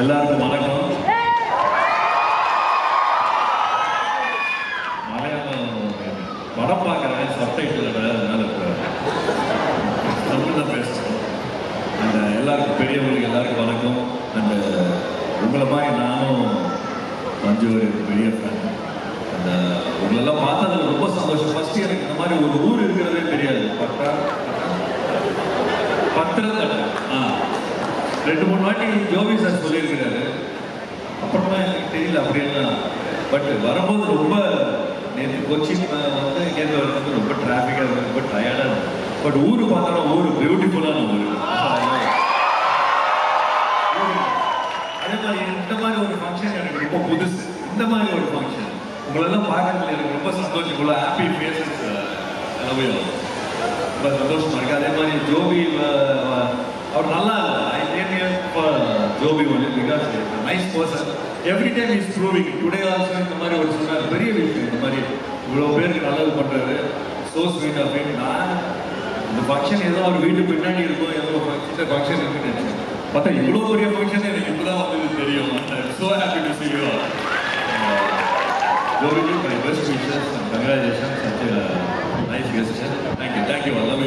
எல்லாருக்கும் வணக்கம். மலையாளம் படம் பார்க்குறேன் சப்டைட்டில் அதனால தமிழ் பேசுகிறோம் அந்த எல்லாருக்கும் பெரியவங்களுக்கு எல்லாருக்கும் வணக்கம். அந்த உங்களை மாதிரி நானும் மஞ்சு ஒரு பெரிய ஃபேன் அந்த உங்களெல்லாம் பார்த்ததுல ரொம்ப சந்தோஷம். ஃபர்ஸ்ட் எனக்கு இந்த மாதிரி ஒரு ஊர் இருக்கிறதே தெரியாது. பட்டா பத்திரத்தடை ரெண்டு மூணு வாட்டி ஜோபி சார் சொல்லியிருக்கிறாரு. அப்புறமா எனக்கு தெரியல அப்படின்னா பட் வரும்போது ரொம்ப நேற்று கொச்சின் வந்து இங்கேருந்து வரும்போது ரொம்ப டிராஃபிக்காக இருந்தது ரொம்ப டயர்டாக இருந்தது பட் ஊர் பார்த்தாலும் ஊர் பியூட்டிஃபுல்லான ஊர். அதே மாதிரி இந்த மாதிரி ஒரு ஃபங்க்ஷன் எனக்கு ரொம்ப புதுசு. இந்த மாதிரி ஒரு ஃபங்க்ஷன் உங்களெல்லாம் பார்க்கறதுல எனக்கு ரொம்ப சந்தோஷம். இவ்வளோ ஹாப்பி ஃபேஸஸ் எல்லாமே. ரொம்ப சந்தோஷமாக இருக்குது அதே மாதிரி ஜோபி அவர் நல்லா I Jobi only because nice person every time is proving today also இந்த மாதிரி ஒரு சொன்னார். பெரிய விஷயம் இந்த மாதிரி. இவ்வளோ பேருக்கு நல்லது பண்ணுறது சோ ஸ்வீட் அப்படின்னு நான் இந்த ஃபங்க்ஷன் ஏதோ அவர் வீட்டு பின்னாடி இருக்கும் ஏதோ ஃபங்க்ஷன் ஃபங்க்ஷன் இருக்குன்னு நினச்சேன். பார்த்தா இவ்வளோ பெரிய ஃபங்க்ஷன் எனக்கு இப்பதான் வந்து தெரியும். So happy to see you Jobi my best wishes wishes and congratulations. Such a thank you thank you எல்லாமே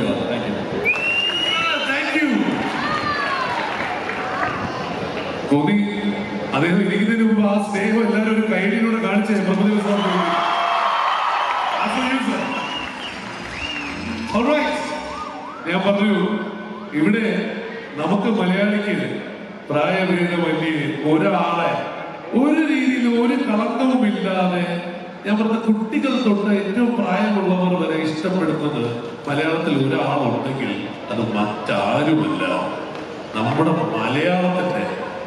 ഗോപി അദ്ദേഹം ഇരിക്കുന്നതിന് മുമ്പ് ആ സ്നേഹം എല്ലാവരും ഒരു കൈഡിലൂടെ കാണിച്ച ഞാൻ പറഞ്ഞു ഇവിടെ നമുക്ക് മലയാളിക്ക് വലിയ ഒരാളെ ഒരു രീതിയിൽ ഒരു കളങ്കവും ഇല്ലാതെ ഞാൻ പറഞ്ഞ കുട്ടികൾ തൊട്ട് ഏറ്റവും പ്രായമുള്ളവർ വരെ ഇഷ്ടപ്പെടുന്നത് മലയാളത്തിൽ ഒരാളുണ്ടെങ്കിൽ അത് മറ്റാരുമല്ല. നമ്മുടെ മലയാളത്തിന്റെ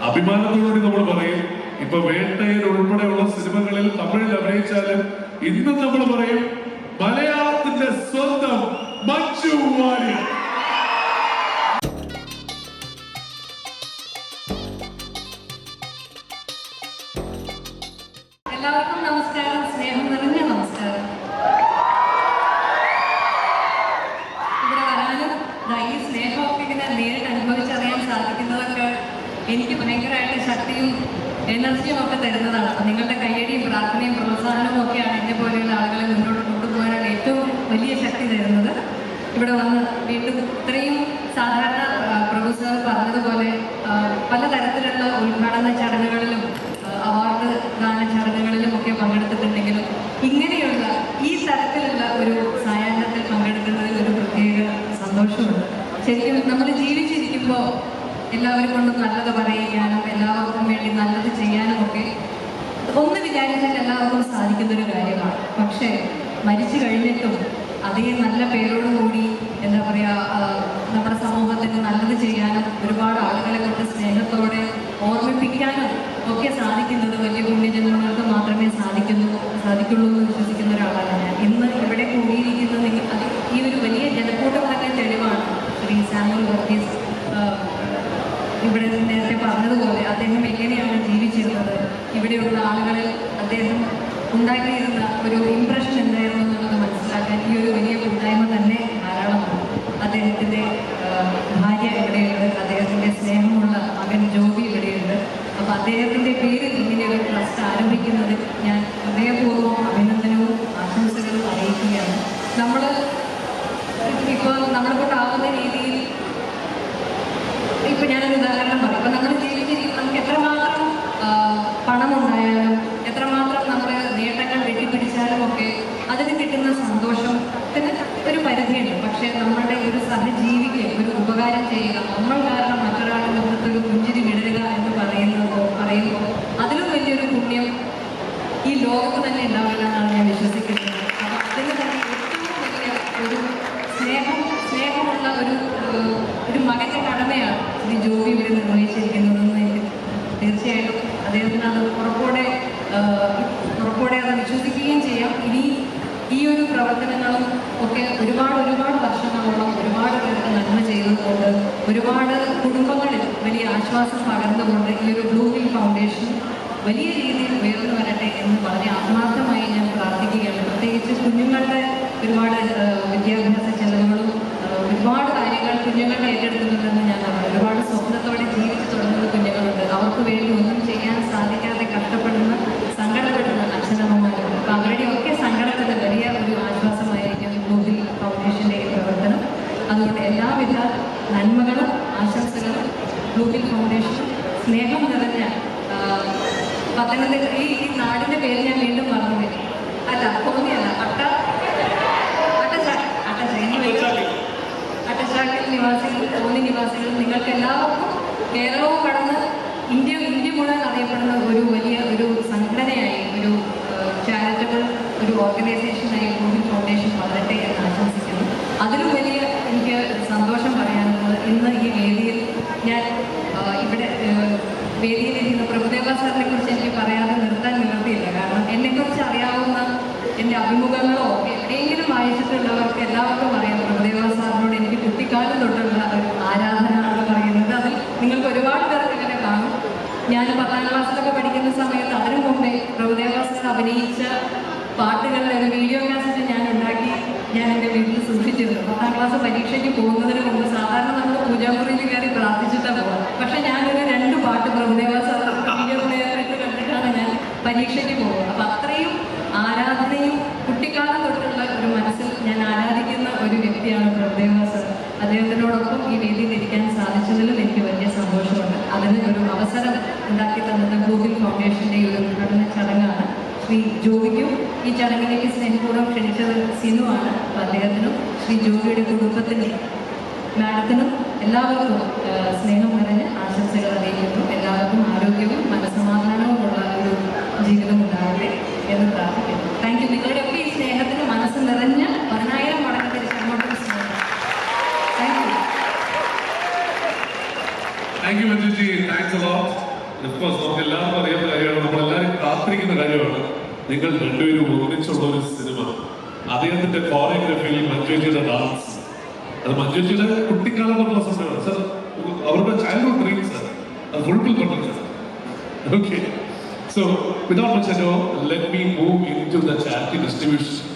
അഭിമാനത്തോടുകൂടി നമ്മൾ പറയും ഇപ്പൊ വേട്ടയിൽ ഉൾപ്പെടെയുള്ള സിനിമകളിൽ തമിഴിൽ അഭിനയിച്ചാലും ഇന്ന് നമ്മൾ പറയും മലയാളത്തിന്റെ സ്വന്തം മഞ്ജു എല്ലാവർക്കും നമസ്കാരം. സ്നേഹം നിറഞ്ഞ എനർജിയും ഒക്കെ തരുന്നതാണ്. അപ്പം നിങ്ങളുടെ കയ്യടിയും പ്രാർത്ഥനയും പ്രോത്സാഹനവും ഒക്കെയാണ് എന്നെ പോലെയുള്ള ആളുകളെ മുന്നോട്ട് കൊണ്ടുപോകാനാണ് ഏറ്റവും വലിയ ശക്തി തരുന്നത്. ഇവിടെ വന്ന് വീണ്ടും ഇത്രയും സാധാരണ പ്രൊഫസർ പറഞ്ഞതുപോലെ പലതരത്തിലുള്ള ഉദ്ഘാടന ചടങ്ങുകളിലും അവാർഡ് ദാന ചടങ്ങുകളിലും ഒക്കെ എല്ലാവരും കൊണ്ടും നല്ലത് പറയുകയാണ് എല്ലാവർക്കും വേണ്ടി നല്ലത് ചെയ്യാനും ഒക്കെ ഒന്ന് വിചാരിച്ചാൽ എല്ലാവർക്കും സാധിക്കുന്ന ഒരു കാര്യമാണ്. പക്ഷേ മരിച്ചു കഴിഞ്ഞിട്ടും അതേ നല്ല പേരോടുകൂടി എന്താ പറയുക നമ്മുടെ സമൂഹത്തിന് നല്ലത് ചെയ്യാനും ഒരുപാട് ആളുകളെ കൊണ്ട് സ്നേഹത്തോടെ ഓർമ്മിപ്പിക്കാനും ഒക്കെ സാധിക്കുന്നത് വലിയ പുണ്യജനങ്ങൾക്ക് മാത്രമേ സാധിക്കുന്നു സാധിക്കുള്ളൂ എന്ന് വിശ്വസിക്കുന്ന ഒരാളാണ് ഞാൻ. ഇന്ന് ഇവിടെ കൂടിയിരിക്കുന്ന ഞാനൊരു ഉദാഹരണം പറയും. ഇപ്പൊ നമ്മൾ ജീവിച്ചിരിക്കും നമുക്ക് എത്രമാത്രം പണമുണ്ടായാലും എത്രമാത്രം നമ്മൾ നേട്ടങ്ങൾ വെട്ടിപ്പിടിച്ചാലും ഒക്കെ അതിന് കിട്ടുന്ന സന്തോഷത്തിന് ഒരു പരിധിയുണ്ട്. പക്ഷേ നമ്മളുടെ ഒരു സഹജീവിക്ക് ഒരു ഉപകാരം ചെയ്യുക നമ്മൾ കാരണം തീർച്ചയായിട്ടും അദ്ദേഹത്തിന് അത് ഉറപ്പോടെ ഉറപ്പോടെ അത് വിശ്വസിക്കുകയും ചെയ്യാം. ഇനി ഈ ഒരു പ്രവർത്തനങ്ങളും ഒക്കെ ഒരുപാട് ഒരുപാട് വർഷങ്ങളോളം ഒരുപാട് പേർക്ക് നന്മ ചെയ്തതുകൊണ്ട് ഒരുപാട് കുടുംബങ്ങളിൽ വലിയ ആശ്വാസം പകർന്നുകൊണ്ട് ഈ ഒരു ബ്ലൂ ഹിൽ ഫൗണ്ടേഷൻ വലിയ രീതിയിൽ ഉയർന്നു വരട്ടെ എന്ന് വളരെ ആത്മാർത്ഥമായി ഞാൻ പ്രാർത്ഥിക്കുകയാണ്. പ്രത്യേകിച്ച് കുഞ്ഞുങ്ങളുടെ ഒരുപാട് വിദ്യാഭ്യാസ ചെലവുകളും ഒരുപാട് കാര്യങ്ങൾ കുഞ്ഞുങ്ങളുടെ ഏറ്റെടുക്കുന്നുണ്ടെന്ന് ഞാൻ ഒരുപാട് സ്വപ്നത്തോടെ ജീവിച്ചു തുടങ്ങുന്ന ഒന്നും ചെയ്യാൻ സാധിക്കാതെ കഷ്ടപ്പെടുന്ന സങ്കടപ്പെട്ടുന്ന അച്ഛനമ്മമാരുണ്ട് അപ്പൊ അവരുടെയൊക്കെ സങ്കടത്തിന് വലിയ ഒരു ആശ്വാസമായിരിക്കും ഗൂഗിൾ ഫൗണ്ടേഷന്റെ ഈ പ്രവർത്തനം. അതുകൊണ്ട് എല്ലാവിധ നന്മകളും ആശംസകളും ഗൂഗിൾ ഫൗണ്ടേഷൻ സ്നേഹം നിറഞ്ഞ പത്തനംതിട്ട ഈ നാടിന്റെ പേര് ഞാൻ വീണ്ടും അഭിനയിച്ച പാട്ടുകളുടെ ഒരു വീഡിയോ കാസറ്റ് ഞാൻ ഉണ്ടാക്കി. ഞാൻ എന്റെ വീട്ടിൽ സൂക്ഷിച്ചിരുന്നു. പത്താം ക്ലാസ് പരീക്ഷയ്ക്ക് പോകുന്നതിന് മുമ്പ് സാധാരണ നമ്മൾ പൂജാമുറിയിൽ കയറി പ്രാർത്ഥിച്ചിട്ടാണ് പോകാം പക്ഷെ ഞാനൊരു രണ്ട് പാട്ട് പ്രഭുദേവ സാർ വീഡിയോ പ്ലെയറിട്ട് കണ്ടിട്ടാണ് ഞാൻ പരീക്ഷയ്ക്ക് പോകുന്നത്. അപ്പം അത്രയും ആരാധനയും കുട്ടിക്കാലം തൊട്ടുള്ള ഒരു മനസ്സിൽ ഞാൻ ആരാധിക്കുന്ന ഒരു വ്യക്തിയാണ് പ്രഭുദേവ സർ. അദ്ദേഹത്തിനോടൊപ്പം ഈ വേദിയിൽ ഇരിക്കാൻ സാധിച്ചതിലും എനിക്ക് വലിയ സന്തോഷമുണ്ട്. അതിന് ഒരു അവസരം ഉണ്ടാക്കി തന്നത് ഗൂഗിൾ ഫൗണ്ടേഷന്റെ ഒരു ഉദ്ഘാടന ചടങ്ങാണ് ശ്രീ ജോബിക്കും ഈ ചടങ്ങിലേക്ക് സ്നേഹപൂർവം ക്ഷണിച്ചത് സിനുവാണ്. അദ്ദേഹത്തിനും ശ്രീ ജോബിയുടെ കുടുംബത്തിനും മാഡത്തിനും എല്ലാവർക്കും സ്നേഹം നിറഞ്ഞ ആശംസകൾ അറിയിക്കുന്നു. നിങ്ങൾ രണ്ടുപേരും ഒന്നിച്ചുള്ള ഒരു സിനിമ. അദ്ദേഹത്തിന്റെ കോറിയോഗ്രഫിയിൽ മഞ്ജുജിയുടെ ഡാൻസ് അത് മഞ്ജുജിയുടെ കുട്ടിക്കാലം സമയമാണ് സർ അവരുടെ ചൈൽഡ്ഹുഡ് ഡ്രീംസ് അത് fulfil okay so without much let me move into the charity distribution